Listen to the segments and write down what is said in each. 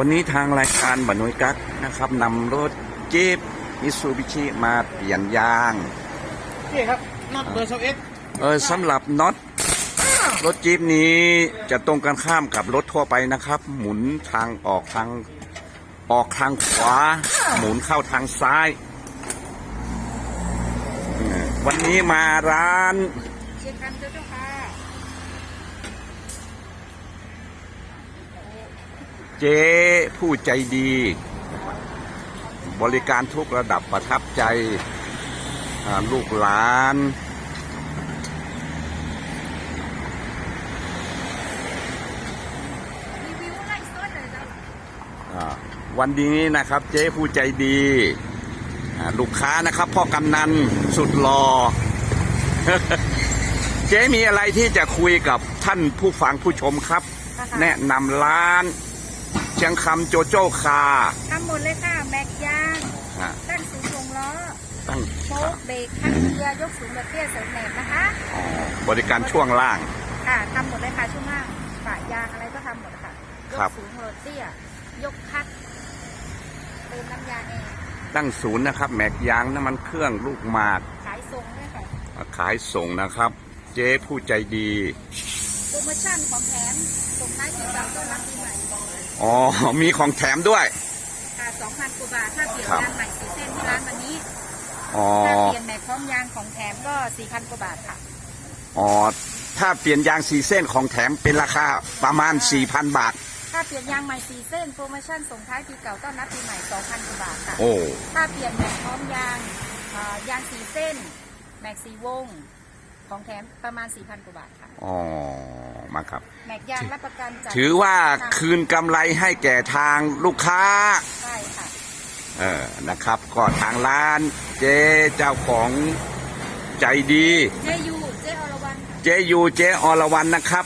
วันนี้ทางรายการบันนวยกักนะครับนำรถจี๊ปมิซูบิชิมาเปลี่ยนยาง นี่ครับน็อตเบอร์สเอ็ดเออสำหรับน็อตรถจี๊ปนี้จะตรงกันข้ามกับรถทั่วไปนะครับ หมุนทางออกทางออกทางขวา หมุนเข้าทางซ้ายเออวันนี้มาร้าน เจ้ผู้ใจดี บริการทุกระดับประทับใจลูกหลาน วันนี้นะครับเจ๊ผู้ใจดี ลูกค้านะครับพ่อกำนันสุดหล่อเจ๊มีอะไรที่จะคุยกับท่านผู้ฟังผู้ชมครับ แนะนำร้าน เชียงคำโจโจ้คาทำหมดเลยค่ะ แม็กยางอ่าตั้งสูงวงล้อตั้งโชกเบรกคันเรือยกสูงแบบเตี้ยเสริมแหนบนะคะอ๋อบริการช่วงล่าง ค่ะทำหมดเลยค่ะช่วงล่างฝายางอะไรก็ทำหมดค่ะยครักบสูงโรเตี้ยยกคัดเติมน้ำยาเองตั้งศูนย์นะครับแม็กยางน้ำมันเครื่องลูกหมาก ขายส่งด้วยค่ะ ขายส่งนะครับ เจ๊ผู้ใจดี โปรโมชั่นของแถมส่งท้ายปีเก่าต้อนรับปีใหม่อ๋อ มีของแถมด้วย ค่ะ2,000กว่าบาทถ้าเปลี่ยนครับยางใหม่สีเส้นที่ร้านวันนี้อ๋อ ถ้าเปลี่ยนแม็กพร้อมยางของแถมก็4,000กว่าบาทค่ะ อ๋อ ถ้าเปลี่ยนยางสีเส้นของแถมเป็นราคาประมาณ4,000บาท ถ้าเปลี่ยนยางใหม่สีเส้นโปรโมชั่นส่งท้ายปีเก่าต้อนรับปีใหม่2,000กว่าบาทค่ะ โอ้ ถ้าเปลี่ยนแม็กพร้อมยางเอ่อยางสีเส้น แม็กสีวง ของแถมประมาณ 4,000 กว่าบาทค่ะอ๋อมาครับ แม็กยางรับประกันจากถือว่าคืนกำไรให้แก่ทางลูกค้า ใช่ค่ะ เออนะครับ ก็ทางร้านเจ๊เจ้าของใจดี เจยูเจอรวันค่ะ เจยูเจอรวันนะครับ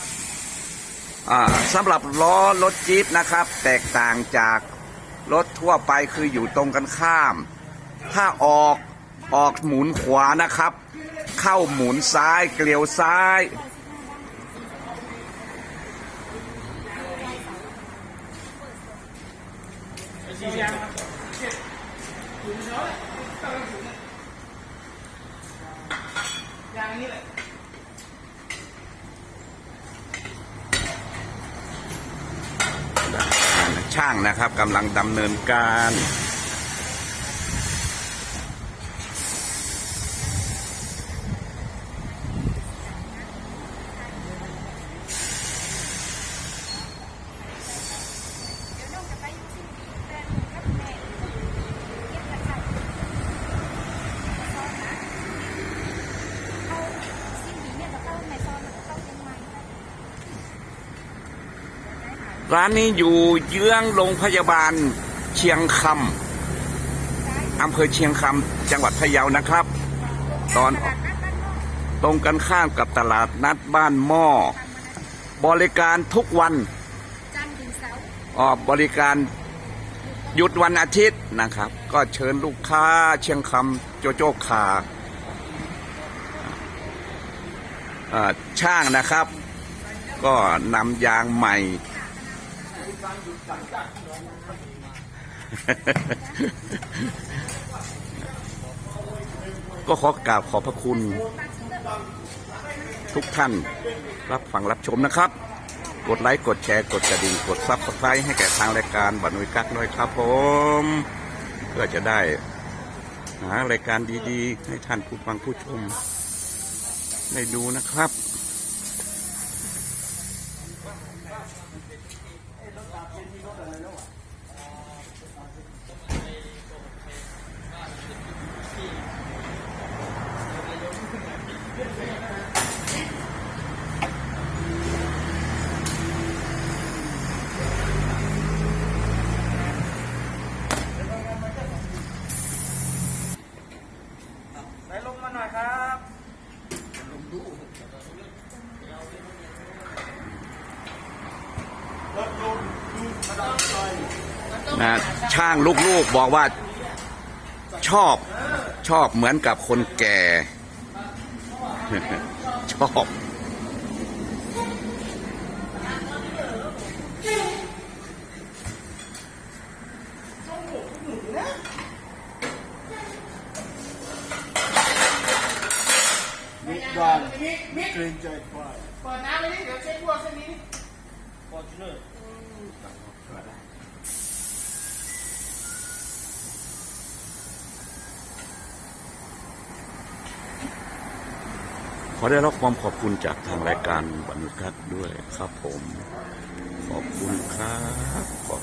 อ่าสำหรับล้อรถจี๊ปนะครับ แตกต่างจากรถทั่วไปคืออยู่ตรงกันข้าม ถ้าออกออกหมุนขวานะครับ เข้าหมุนซ้าย เกลียวซ้ายยางนี้แหละช่างนะครับกำลังดำเนินการ เดี๋ยวน้องจะไปสิ้นปีแฟนกับแม่เก็บกระเช้าซ้อนนะเข้าสิ้นปีเนี่ยจะเข้าในซอนมันจะเข้ายังไงคะเดี๋ยวได้หาย ร้านนี้อยู่เยื้องโรงพยาบาลเชียงคำอำเภอเชียงคำจังหวัดพะเยานะครับ ตอนตรงกันข้ามกับตลาดนัดบ้านหม้อ บริการทุกวันออกบริการหยุดวันอาทิตย์นะครับ ก็เชิญลูกค้าเชียงคำโจโจ้คาเอ่อช่างนะครับ ก็นำยางใหม่ ก็ขอกราบขอบพระคุณ ทุกท่านรับฟังรับชมนะครับ กดไลค์กดแชร์กดกระดิ่งกดซับสไครต์ให้แก่ทางรายการบันุยกักด้วยครับผมเพื่อจะได้หารายการดีๆ ให้ท่านผู้ฟังผู้ชม ได้ดูนะครับ 打飞机都打的溜啊！ ช่างลูกๆบอกว่าชอบชอบเหมือนกับคนแก่ ชอบเปิดน้ำไปนี่เดี๋ยวเช็ดพวกเส้นนี้ฟอร์จูเนอร์ อได้รับความขอบคุณจากทางรายการบันทึกด้วยครับผม ขอบคุณครับขอบ